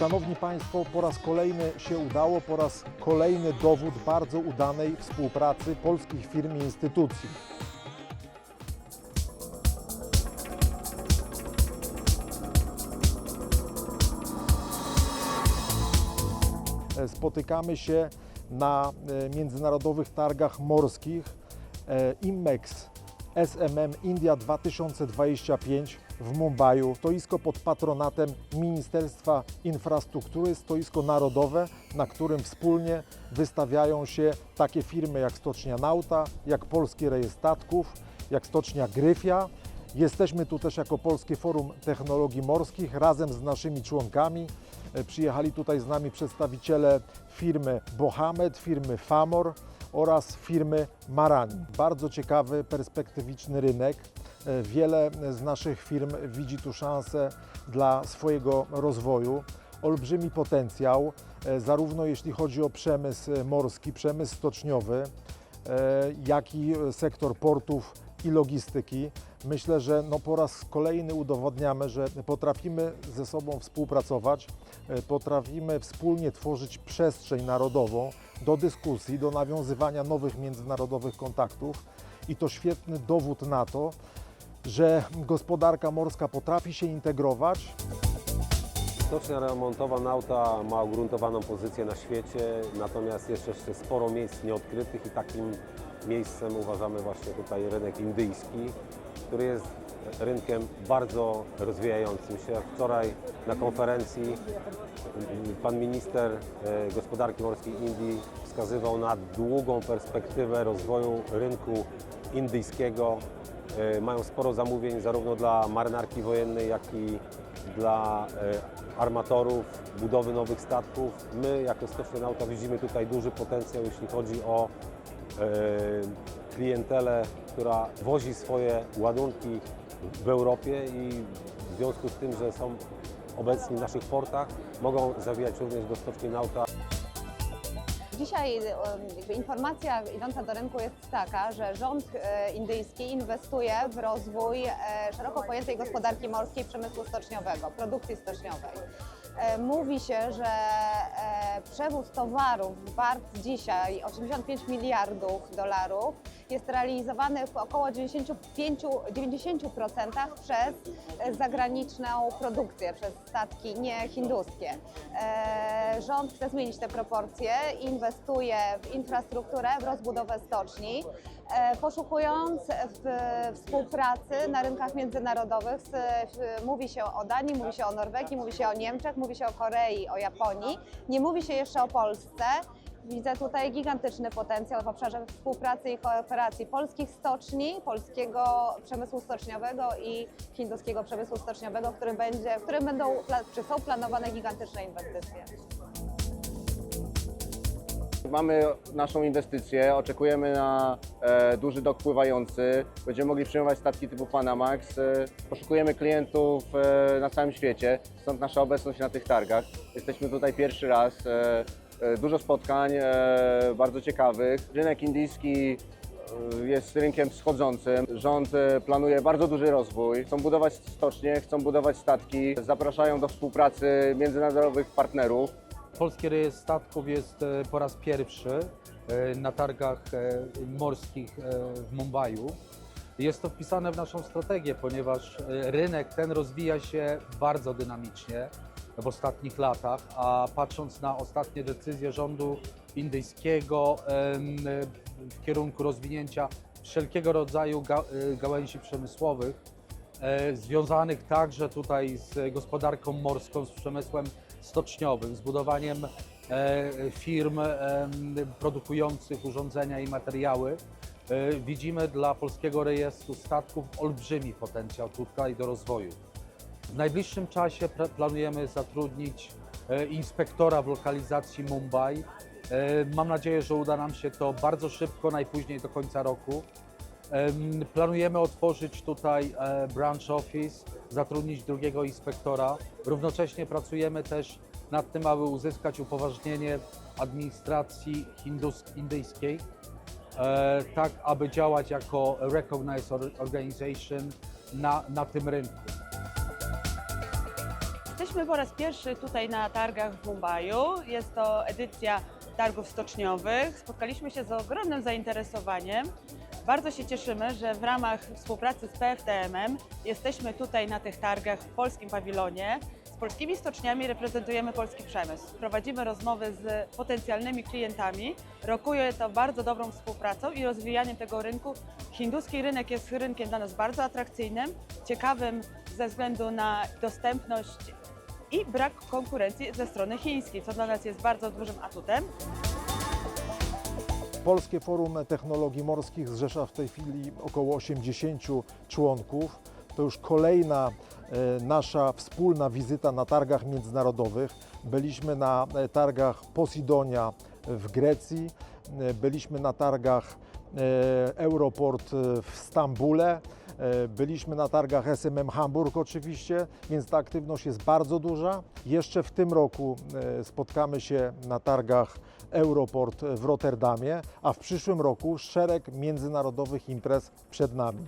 Szanowni Państwo, po raz kolejny się udało, po raz kolejny dowód bardzo udanej współpracy polskich firm i instytucji. E, Spotykamy się na e, międzynarodowych targach morskich e, IMEX SMM India 2025 w Mumbai. Stoisko pod patronatem Ministerstwa Infrastruktury, stoisko narodowe, na którym wspólnie wystawiają się takie firmy jak Stocznia Nauta, jak Polski Rejestr Statków, jak Stocznia Gryfia. Jesteśmy tu też jako Polskie Forum Technologii Morskich razem z naszymi członkami. E, Przyjechali tutaj z nami przedstawiciele firmy Bohamet, firmy Famor oraz firmy Marani. Bardzo ciekawy, perspektywiczny rynek. E, Wiele z naszych firm widzi tu szansę dla swojego rozwoju. Olbrzymi potencjał, e, zarówno jeśli chodzi o przemysł morski, przemysł stoczniowy, e, jak i sektor portów i logistyki. Myślę, że no po raz kolejny udowodniamy, że potrafimy ze sobą współpracować, e, potrafimy wspólnie tworzyć przestrzeń narodową do dyskusji, do nawiązywania nowych międzynarodowych kontaktów i to świetny dowód na to, że gospodarka morska potrafi się integrować, Stocznia remontowa Nauta ma ugruntowaną pozycję na świecie, natomiast jeszcze, jeszcze sporo miejsc nieodkrytych i takim miejscem uważamy właśnie tutaj rynek indyjski, który jest rynkiem bardzo rozwijającym się. Wczoraj na konferencji pan minister e, gospodarki morskiej Indii wskazywał na długą perspektywę rozwoju rynku indyjskiego. E, Mają sporo zamówień zarówno dla marynarki wojennej, jak i dla e, armatorów, budowy nowych statków. My jako Stocznia Nauta widzimy tutaj duży potencjał, jeśli chodzi o klientelę, która wozi swoje ładunki w Europie i w związku z tym, że są obecni w naszych portach, mogą zawijać również do Stoczni Nauta. Dzisiaj jakby informacja idąca do rynku jest taka, że rząd e, indyjski inwestuje w rozwój e, szeroko pojętej gospodarki morskiej, przemysłu stoczniowego, produkcji stoczniowej. E, Mówi się, że e, przewóz towarów wart dzisiaj 85 miliardów dolarów jest realizowany w około 95, 90% przez e, zagraniczną produkcję, przez statki nie hinduskie. E, Rząd chce zmienić te proporcje, inwestuje w infrastrukturę, w rozbudowę stoczni, e, poszukując współpracy na rynkach międzynarodowych. Mówi się o Danii, mówi się o Norwegii, mówi się o Niemczech, mówi się o Korei, o Japonii. Nie mówi się jeszcze o Polsce. Widzę tutaj gigantyczny potencjał w obszarze współpracy i kooperacji polskich stoczni, polskiego przemysłu stoczniowego i hinduskiego przemysłu stoczniowego, w którym, będzie, w którym będą, czy są planowane gigantyczne inwestycje. Mamy naszą inwestycję, oczekujemy na e, duży dok pływający. Będziemy mogli przyjmować statki typu Panamax. E, poszukujemy klientów e, na całym świecie, stąd nasza obecność na tych targach. Jesteśmy tutaj pierwszy raz. E, dużo spotkań, e, bardzo ciekawych. Rynek indyjski e, jest rynkiem wschodzącym. Rząd e, planuje bardzo duży rozwój. Chcą budować stocznie, chcą budować statki, zapraszają do współpracy międzynarodowych partnerów. Polski Rejestr Statków jest e, po raz pierwszy e, na targach e, morskich e, w Mumbai. Jest to wpisane w naszą strategię, ponieważ e, rynek ten rozwija się bardzo dynamicznie w ostatnich latach, a patrząc na ostatnie decyzje rządu indyjskiego w kierunku rozwinięcia wszelkiego rodzaju e, gałęzi przemysłowych, e, związanych także tutaj z gospodarką morską, z przemysłem stoczniowym, z budowaniem e, firm produkujących urządzenia i materiały. Widzimy dla Polskiego Rejestru Statków olbrzymi potencjał tutaj do rozwoju. W najbliższym czasie planujemy zatrudnić e, inspektora w lokalizacji Mumbai. E, Mam nadzieję, że uda nam się to bardzo szybko, najpóźniej do końca roku. Em, Planujemy otworzyć tutaj e, branch office, zatrudnić drugiego inspektora. Równocześnie pracujemy też nad tym, aby uzyskać upoważnienie administracji indyjskiej, tak aby działać jako recognized or- organization na, na tym rynku. Jesteśmy po raz pierwszy tutaj na targach w Mumbaiu. Jest to edycja targów stoczniowych. Spotkaliśmy się z ogromnym zainteresowaniem. Bardzo się cieszymy, że w ramach współpracy z PFTM-em jesteśmy tutaj na tych targach w polskim pawilonie. Z polskimi stoczniami reprezentujemy polski przemysł. Prowadzimy rozmowy z potencjalnymi klientami. Rokuje to bardzo dobrą współpracą i rozwijaniem tego rynku. Hinduski rynek jest rynkiem dla nas bardzo atrakcyjnym, ciekawym ze względu na dostępność i brak konkurencji ze strony chińskiej, co dla nas jest bardzo dużym atutem. Polskie Forum Technologii Morskich zrzesza w tej chwili około 80 członków. To już kolejna e, nasza wspólna wizyta na targach międzynarodowych. Byliśmy na e, targach Posidonia w Grecji, e, byliśmy na targach Europort w Stambule, byliśmy na targach SMM Hamburg oczywiście, więc ta aktywność jest bardzo duża. Jeszcze w tym roku e, spotkamy się na targach Europort w Rotterdamie, a w przyszłym roku szereg międzynarodowych imprez przed nami.